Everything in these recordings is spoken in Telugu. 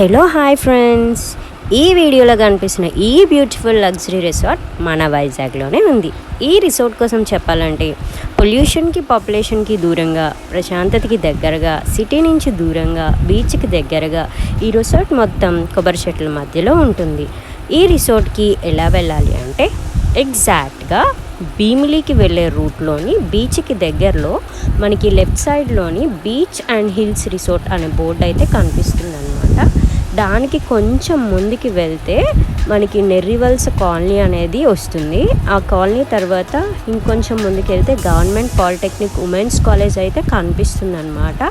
హలో హాయ్ ఫ్రెండ్స్ ఈ వీడియోలో కనిపిస్తున్న ఈ బ్యూటిఫుల్ లగ్జరీ రిసార్ట్ మన వైజాగ్లోనే ఉంది. ఈ రిసార్ట్ కోసం చెప్పాలంటే పొల్యూషన్కి పాపులేషన్కి దూరంగా ప్రశాంతతకి దగ్గరగా సిటీ నుంచి దూరంగా బీచ్కి దగ్గరగా ఈ రిసార్ట్ మొత్తం కొబ్బరి చెట్ల మధ్యలో ఉంటుంది. ఈ రిసార్ట్కి ఎలా వెళ్ళాలి అంటే ఎగ్జాక్ట్గా భీమిలీకి వెళ్ళే రూట్లోని బీచ్కి దగ్గరలో మనకి లెఫ్ట్ సైడ్లోని బీచ్ అండ్ హిల్స్ రిసార్ట్ అనే బోర్డు అయితే కనిపిస్తుంది అనమాట దానికి కొంచెం ముందుకి వెళ్తే మనకి నెర్రివల్స్ కాలనీ అనేది వస్తుంది. ఆ కాలనీ తర్వాత ఇంకొంచెం ముందుకు వెళ్తే గవర్నమెంట్ పాలిటెక్నిక్ ఉమెన్స్ కాలేజ్ అయితే కనిపిస్తుంది అనమాట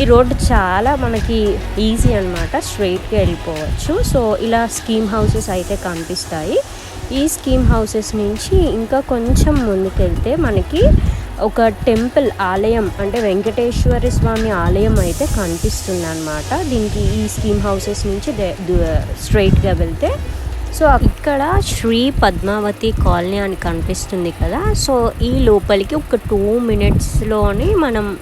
ఈ రోడ్డు చాలా మనకి ఈజీ అనమాట స్ట్రైట్గా వెళ్ళిపోవచ్చు. సో ఇలా స్కీమ్ హౌసెస్ అయితే కనిపిస్తాయి. ఈ స్కీమ్ హౌసెస్ నుంచి ఇంకా కొంచెం ముందుకెళ్తే మనకి ఒక టెంపుల్ ఆలయం అంటే వెంకటేశ్వర స్వామి ఆలయం అయితే కనిపిస్తుంది అనమాట దీనికి ఈ స్కీమ్ హౌసెస్ నుంచి స్ట్రైట్గా వెళ్తే. సో ఇక్కడ శ్రీ పద్మావతి కాలనీ అని కనిపిస్తుంది కదా. సో ఈ లోపలికి ఒక టూ మినిట్స్లోనే మనం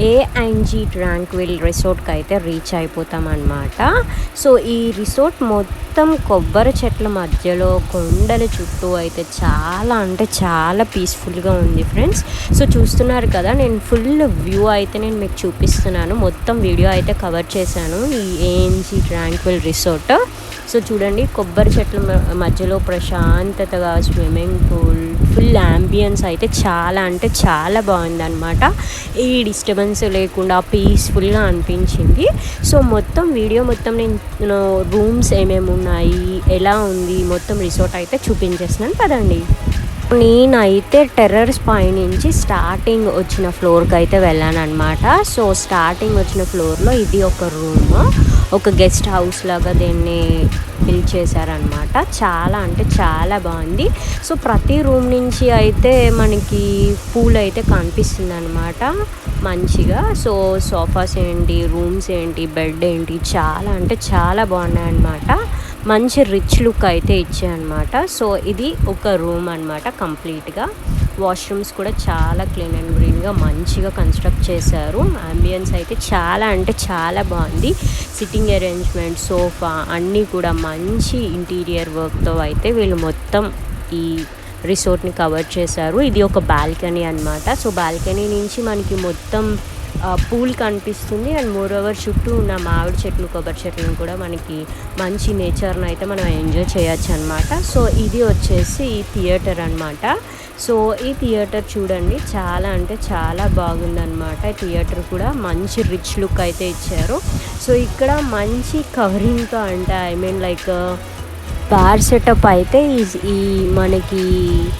ఏ అండ్ జీ ట్రాంక్విల్ రిసార్ట్కి అయితే రీచ్ అయిపోతాం అనమాట సో ఈ రిసార్ట్ మొత్తం కొబ్బరి చెట్ల మధ్యలో కొండల చుట్టూ అయితే చాలా అంటే చాలా పీస్ఫుల్గా ఉంది ఫ్రెండ్స్ సో చూస్తున్నారు కదా నేను ఫుల్ వ్యూ అయితే నేను మీకు చూపిస్తున్నాను. మొత్తం వీడియో అయితే కవర్ చేశాను ఈ ఏఎన్జీ ట్రాంక్విల్ రిసార్ట్ సో చూడండి కొబ్బరి చెట్ల మధ్యలో ప్రశాంతతగా స్విమ్మింగ్ పూల్ ఫుల్ యాంబియన్స్ అయితే చాలా అంటే చాలా బాగుందనమాట ఏ డిస్టర్బెన్స్ లేకుండా పీస్ఫుల్గా అనిపించింది. సో మొత్తం వీడియో మొత్తం నేను రూమ్స్ ఏమేమి ఉన్నాయి ఎలా ఉంది మొత్తం రిసార్ట్ అయితే చూపించేస్తున్నాను. పదండి. నేనైతే టెర్రర్స్ పై నుంచి స్టార్టింగ్ వచ్చిన ఫ్లోర్కి అయితే వెళ్ళాను అనమాట సో స్టార్టింగ్ వచ్చిన ఫ్లోర్లో ఇది ఒక రూమ్ ఒక గెస్ట్ హౌస్ లాగా దీన్ని బిల్డ్ చేశారనమాట చాలా అంటే చాలా బాగుంది. సో ప్రతి రూమ్ నుంచి అయితే మనకి పూల్ అయితే కనిపిస్తుంది అనమాట మంచిగా. సో సోఫాస్ ఏంటి రూమ్స్ ఏంటి బెడ్ ఏంటి చాలా అంటే చాలా బాగున్నాయి అనమాట మంచి రిచ్ లుక్ అయితే ఇచ్చాయన్నమాట. సో ఇది ఒక రూమ్ అనమాట కంప్లీట్గా. వాష్రూమ్స్ కూడా చాలా క్లీన్ అండ్ గ్రీన్గా మంచిగా కన్స్ట్రక్ట్ చేశారు. అంబియన్స్ అయితే చాలా అంటే చాలా బాగుంది. సిట్టింగ్ అరేంజ్మెంట్ సోఫా అన్నీ కూడా మంచి ఇంటీరియర్ వర్క్తో అయితే వీళ్ళు మొత్తం ఈ రిసార్ట్ని కవర్ చేశారు. ఇది ఒక బాల్కనీ అన్నమాట. సో బాల్కనీ నుంచి మనకి మొత్తం పూల్ కనిపిస్తుంది అండ్ మోర్ ఓవర్ చుట్టూ ఉన్న మామిడి చెట్లు కొబ్బరి చెట్లను కూడా మనకి మంచి నేచర్ని అయితే మనం ఎంజాయ్ చేయొచ్చు అనమాట సో ఇది వచ్చేసి ఈ థియేటర్ అనమాట సో ఈ థియేటర్ చూడండి చాలా అంటే చాలా బాగుందన్నమాట. ఈ థియేటర్ కూడా మంచి రిచ్ లుక్ అయితే ఇచ్చారు. సో ఇక్కడ మంచి కవరింగ్తో అంటే I mean like bar setup అయితే ఈ- ఈ మనకి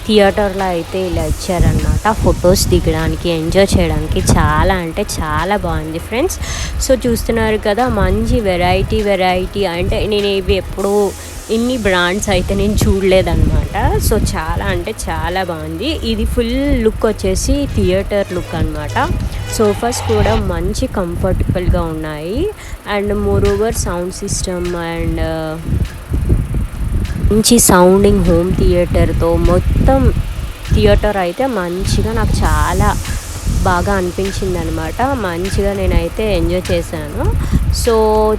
థియేటర్లో అయితే ఇలా ఇచ్చారనమాట ఫొటోస్ దిగడానికి ఎంజాయ్ చేయడానికి చాలా అంటే చాలా బాగుంది ఫ్రెండ్స్. సో చూస్తున్నారు కదా మంచి వెరైటీ వెరైటీ అంటే నేను ఇవి ఎప్పుడూ ఇన్ని బ్రాండ్స్ అయితే నేను చూడలేదన్నమాట. సో చాలా అంటే చాలా బాగుంది. ఇది ఫుల్ లుక్ వచ్చేసి థియేటర్ లుక్ అనమాట సోఫాస్ కూడా మంచి కంఫర్టబుల్గా ఉన్నాయి. And more over sound system and మంచి సౌండింగ్ హోమ్ థియేటర్తో మొత్తం థియేటర్ అయితే మంచిగా నాకు చాలా బాగా అనిపించింది అనమాట మంచిగా నేనైతే ఎంజాయ్ చేశాను. సో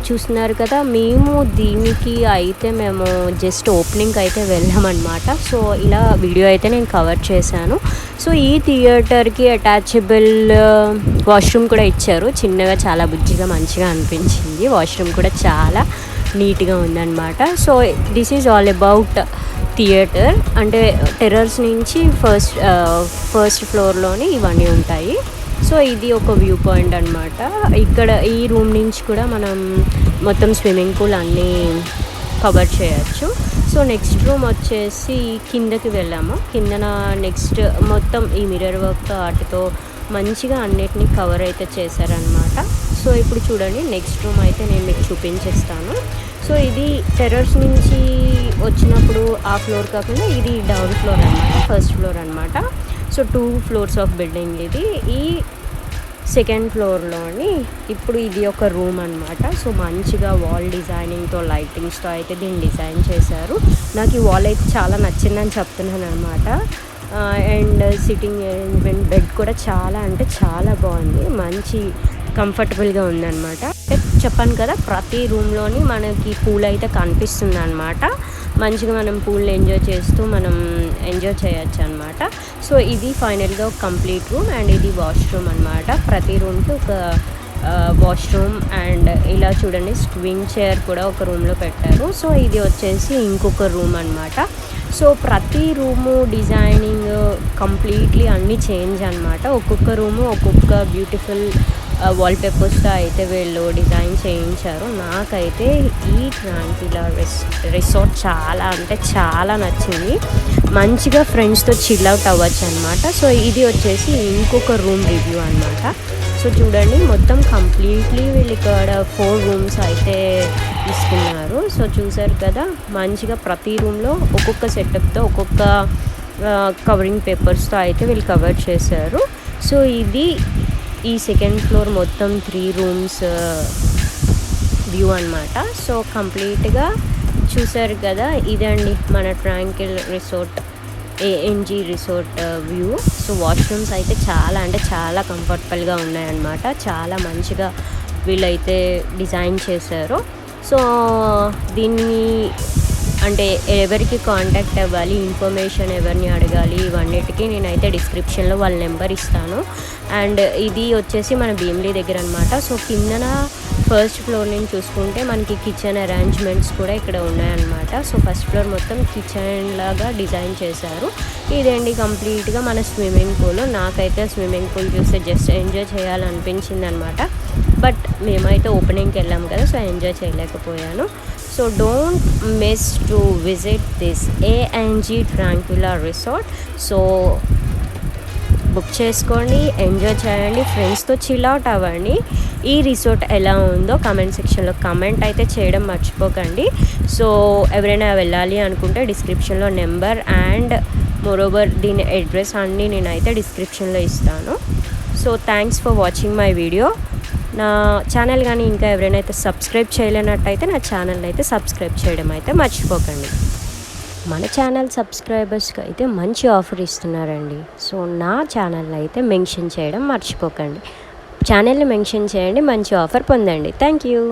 చూస్తున్నారు కదా మేము దీనికి అయితే మేము జస్ట్ ఓపెనింగ్కి అయితే వెళ్ళామన్నమాట సో ఇలా వీడియో అయితే నేను కవర్ చేశాను. సో ఈ థియేటర్కి అటాచబుల్ వాష్రూమ్ కూడా ఇచ్చారు. చిన్నగా చాలా బుజ్జిగా మంచిగా అనిపించింది. వాష్రూమ్ కూడా చాలా నీట్గా ఉందన్నమాట. So this is all about theatre అంటే టెర్రర్స్ నుంచి ఫస్ట్ ఫస్ట్ ఫ్లోర్లోని ఇవన్నీ ఉంటాయి. సో ఇది ఒక వ్యూ పాయింట్ అనమాట ఇక్కడ ఈ రూమ్ నుంచి కూడా మనం మొత్తం స్విమ్మింగ్ పూల్ అన్నీ కవర్ చేయొచ్చు. సో నెక్స్ట్ రూమ్ వచ్చేసి కిందకి వెళ్ళాము. కిందన నెక్స్ట్ మొత్తం ఈ మిర్రర్ వర్క్ వాటితో మంచిగా అన్నిటినీ కవర్ అయితే చేశారనమాట సో ఇప్పుడు చూడండి నెక్స్ట్ రూమ్ అయితే నేను మీకు చూపించేస్తాను. సో ఇది టెర్రర్స్ నుంచి వచ్చినప్పుడు ఆ ఫ్లోర్ కాకుండా ఇది డౌన్ ఫ్లోర్ అనమాట ఫస్ట్ ఫ్లోర్ అనమాట so two floors of building ఇది. ఈ సెకండ్ ఫ్లోర్లోని ఇప్పుడు ఇది ఒక రూమ్ అనమాట సో మంచిగా వాల్ డిజైనింగ్తో లైటింగ్స్తో అయితే దీన్ని డిజైన్ చేశారు. నాకు ఈ వాల్ అయితే చాలా నచ్చిందని చెప్తున్నాను అనమాట అండ్ సిట్టింగ్ అరేంజ్మెంట్ బెడ్ కూడా చాలా అంటే చాలా బాగుంది. మంచి కంఫర్టబుల్గా ఉందన్నమాట. చెప్పాను కదా ప్రతి రూమ్లోని మనకి పూల్ అయితే కనిపిస్తుంది అనమాట మంచిగా మనం పూల్ని ఎంజాయ్ చేస్తూ మనం ఎంజాయ్ చేయొచ్చు అనమాట సో ఇది ఫైనల్గా కంప్లీట్ రూమ్ అండ్ ఇది వాష్రూమ్ అనమాట ప్రతి రూమ్కి ఒక వాష్రూమ్ అండ్ ఇలా చూడండి స్వింగ్ చైర్ కూడా ఒక రూమ్లో పెట్టారు. సో ఇది వచ్చేసి ఇంకొక రూమ్ అనమాట సో ప్రతి రూము డిజైనింగ్ కంప్లీట్లీ అన్నీ చేంజ్ అనమాట ఒక్కొక్క రూము ఒక్కొక్క బ్యూటిఫుల్ వాల్పేపర్స్తో అయితే వీళ్ళు డిజైన్ చేయించారు. నాకైతే ఈ ట్రాంకిలా రెస్ రిసార్ట్ చాలా అంటే చాలా నచ్చింది. మంచిగా ఫ్రెండ్స్తో చిల్ అవుట్ అవ్వచ్చు అనమాట సో ఇది వచ్చేసి ఇంకొక రూమ్ రివ్యూ అనమాట సో చూడండి మొత్తం కంప్లీట్లీ వీళ్ళు ఇక్కడ ఫోర్ రూమ్స్ అయితే ఇస్తున్నారు సో చూసారు కదా మంచిగా ప్రతి రూమ్లో ఒక్కొక్క సెటప్తో ఒక్కొక్క కవరింగ్ పేపర్స్తో అయితే వీళ్ళు కవర్ చేశారు. సో ఇది ఈ సెకండ్ ఫ్లోర్ మొత్తం త్రీ రూమ్స్ వ్యూ అనమాట సో కంప్లీట్గా చూసారు కదా ఇదండి మన tranquil resort ANG resort view so washrooms అయితే చాలా అంటే చాలా కంఫర్టబుల్గా ఉన్నాయన్నమాట. చాలా మంచిగా వీళ్ళైతే డిజైన్ చేశారు. సో దీన్ని అంటే ఎవరికి కాంటాక్ట్ అవ్వాలి ఇన్ఫర్మేషన్ ఎవరిని అడగాలి ఇవన్నిటికీ నేనైతే డిస్క్రిప్షన్లో వాళ్ళ నెంబర్ ఇస్తాను. అండ్ ఇది వచ్చేసి మన భీమిలీ దగ్గర అనమాట సో కిందన ఫస్ట్ ఫ్లోర్ నుంచి చూసుకుంటే మనకి కిచెన్ అరేంజ్మెంట్స్ కూడా ఇక్కడ ఉన్నాయన్నమాట. సో ఫస్ట్ ఫ్లోర్ మొత్తం కిచెన్ లాగా డిజైన్ చేశారు. ఇదేంటి కంప్లీట్గా మన స్విమ్మింగ్ పూల్ నాకైతే స్విమ్మింగ్ పూల్ చూస్తే జస్ట్ ఎంజాయ్ చేయాలనిపించింది అనమాట బట్ మేమైతే ఓపెనింగ్కి వెళ్ళాము కదా సో ఎంజాయ్ చేయలేకపోయాను. So don't miss to visit this ANG tranquil resort so book చేసుకోండి ఎంజాయ్ చేయండి ఫ్రెండ్స్తో చిల్ అవుట్ అవ్వండి. ఈ రిసార్ట్ ఎలా ఉందో కమెంట్ సెక్షన్లో కమెంట్ అయితే చేయడం మర్చిపోకండి. సో ఎవరైనా వెళ్ళాలి అనుకుంటే డిస్క్రిప్షన్లో నెంబర్ అండ్ మోరోవర్ దీని అడ్రస్ అన్నీ నేనైతే డిస్క్రిప్షన్లో ఇస్తాను. So thanks for watching my video నా ఛానల్ కానీ ఇంకా ఎవరైనా అయితే సబ్స్క్రైబ్ చేయలేనట్టయితే నా ఛానల్ అయితే సబ్స్క్రైబ్ చేయడం అయితే మర్చిపోకండి. మన ఛానల్ సబ్స్క్రైబర్స్కి అయితే మంచి ఆఫర్ ఇస్తున్నారండి. సో నా ఛానల్ అయితే మెన్షన్ చేయడం మర్చిపోకండి. ఛానల్ని మెన్షన్ చేయండి మంచి ఆఫర్ పొందండి. Thank you.